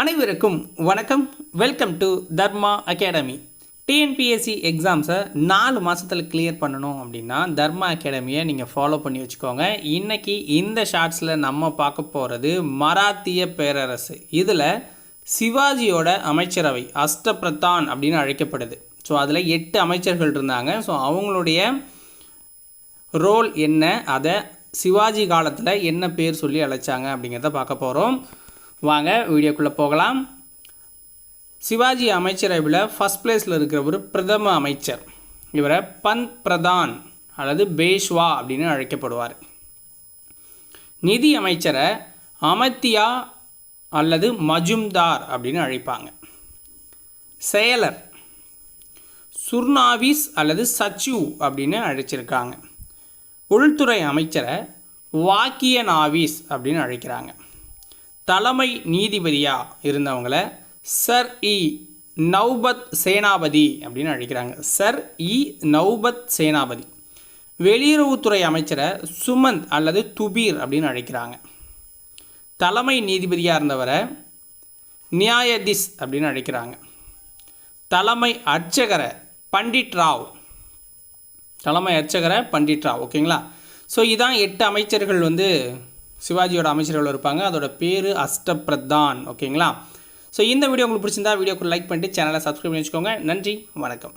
அனைவருக்கும் வணக்கம். Welcome to Dharma academy TNPSC எக்ஸாம்ஸை நாலு மாதத்தில் கிளியர் பண்ணணும் அப்படின்னா தர்மா அகாடமியை நீங்கள் ஃபாலோ பண்ணி வச்சுக்கோங்க. இன்றைக்கி இந்த ஷார்ட்ஸில் நம்ம பார்க்க போகிறது மராத்திய பேரரசு. இதில் சிவாஜியோட அமைச்சரவை அஷ்டபிரதான் அப்படின்னு அழைக்கப்படுது. ஸோ அதில் எட்டு அமைச்சர்கள் இருந்தாங்க. ஸோ அவங்களுடைய ரோல் என்ன? அதை சிவாஜி காலத்தில் என்ன பேர் சொல்லி அழைச்சாங்க அப்படிங்கிறத பார்க்க போகிறோம் வாங்க வீடியோக்குள்ளே போகலாம். சிவாஜி அமைச்சரவையில் ஃபஸ்ட் பிளேஸில் இருக்கிறவர் பிரதம அமைச்சர் இவரை பந்த் பிரதான் அல்லது பேஷ்வா அப்படின்னு அழைக்கப்படுவார். நிதி அமைச்சரை அமத்தியா அல்லது மஜும்தார் அப்படின்னு அழைப்பாங்க. செயலர் சுர்னாவிஸ் அல்லது சச்சு அப்படின்னு அழைச்சிருக்காங்க. உள்துறை அமைச்சரை வாக்கிய நாவிஸ் அப்படின்னு அழைக்கிறாங்க. தலைமை நீதிபதியாக இருந்தவங்கள சர் இ நௌபத் சேனாபதி அப்படின்னு அழைக்கிறாங்க. சர் இ நௌபத் சேனாபதி. வெளியுறவுத்துறை அமைச்சரை சுமந்த் அல்லது துபீர் அப்படின்னு அழைக்கிறாங்க. தலைமை நீதிபதியாக இருந்தவரை நியாயதிஸ் அப்படின்னு அழைக்கிறாங்க. தலைமை அர்ச்சகரை பண்டிட் ராவ். தலைமை அர்ச்சகரை பண்டிட் ராவ் ஓகேங்களா? ஸோ இதான் எட்டு அமைச்சர்கள் வந்து சிவாஜியோட அமைச்சர்கள் இருப்பாங்க. அதோட பேர் அஷ்டபிரதான் ஓகேங்களா? ஸோ இந்த வீடியோ உங்களுக்கு பிடிச்சிருந்தா வீடியோக்கு லைக் பண்ணிட்டு சேனலை சப்ஸ்கிரைப் பண்ணி வச்சுக்கோங்க நன்றி வணக்கம்.